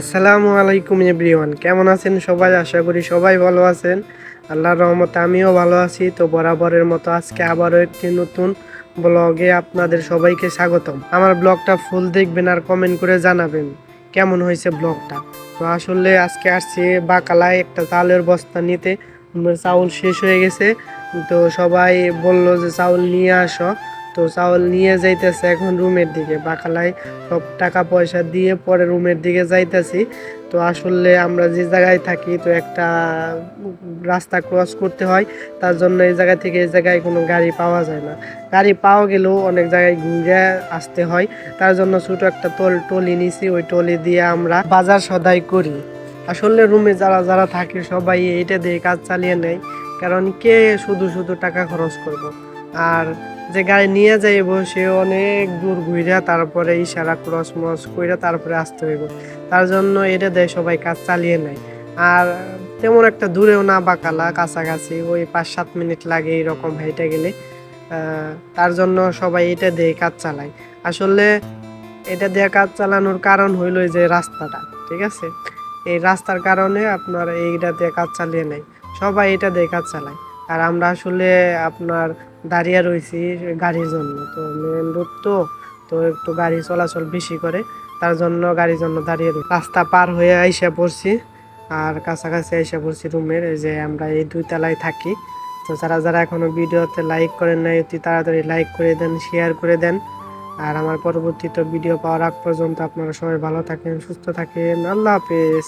আসসালামু আলাইকুম এভরিওয়ান। কেমন আছেন সবাই? আশা করি সবাই ভালো আছেন। আল্লাহর রহমতে আমিও ভালো আছি। তো বরাবরের মতো আজকে আবারও একটি নতুন ব্লগে আপনাদের সবাইকে স্বাগতম। আমার ব্লগটা ফুল দেখবেন আর কমেন্ট করে জানাবেন কেমন হয়েছে ব্লগটা। তো আসলে আজকে আসছি বাকালায় একটা চালের বস্তা নিতে। চাউল শেষ হয়ে গেছে। তো সবাই বলল যে চাউল নিয়ে আসো। তো চাউল নিয়ে যাইতেছে এখন রুমের দিকে। বাকালায় সব টাকা পয়সা দিয়ে পরে রুমের দিকে যাইতেছি। তো আসলে আমরা যে জায়গায় থাকি তো একটা রাস্তা ক্রস করতে হয়, তার জন্য এই জায়গা থেকে এই জায়গায় কোনো গাড়ি পাওয়া যায় না। গাড়ি পাওয়া গেলেও অনেক জায়গায় ঘুরে আসতে হয়। তার জন্য ছোট একটা টোল টলি নিছি, ওই টলি দিয়ে আমরা বাজার সদাই করি। আসলে রুমে যারা যারা থাকে সবাই এইটা দিয়ে কাজ চালিয়ে নেয়, কারণ কে শুধু শুধু টাকা খরচ করব? আর যে গাড়ি নিয়ে যাইব সে অনেক দূর ঘুরে তারপরে ইশারা ক্রস মস কইরা তারপরে আসতে হইব। তার জন্য এটা দেয় সবাই কাজ চালিয়ে নেয়। আর তেমন একটা দূরেও না বাকালা, কাছাকাছি, ওই পাঁচ সাত মিনিট লাগে এরকম হেঁটে গেলে। তার জন্য সবাই এটা দিয়ে কাজ চালায়। আসলে এটা দিয়ে কাজ চালানোর কারণ হইল যে রাস্তাটা, ঠিক আছে? এই রাস্তার কারণে আপনার এইটা দিয়ে কাজ চালিয়ে নেয়। সবাই এটা দিয়ে কাজ চালায়। আর আমরা আসলে আপনার দাঁড়িয়ে রয়েছি গাড়ির জন্য। তো মেন রোড তো তো একটু গাড়ি চলাচল বেশি করে, তার জন্য গাড়ির জন্য দাঁড়িয়ে রাস্তা পার হয়ে আইসা পড়ছি, আর কাছাকাছি আইসা পড়ছি রুমের যে আমরা এই দুই তলায় থাকি। তো যারা যারা এখনও ভিডিওতে লাইক করেন নাই, অতি তাড়াতাড়ি লাইক করে দেন শেয়ার করে দেন। আর আমার পরবর্তীতে ভিডিও পাওয়ার আগ পর্যন্ত আপনারা সবাই ভালো থাকেন, সুস্থ থাকেন। আল্লাহ হাফেজ।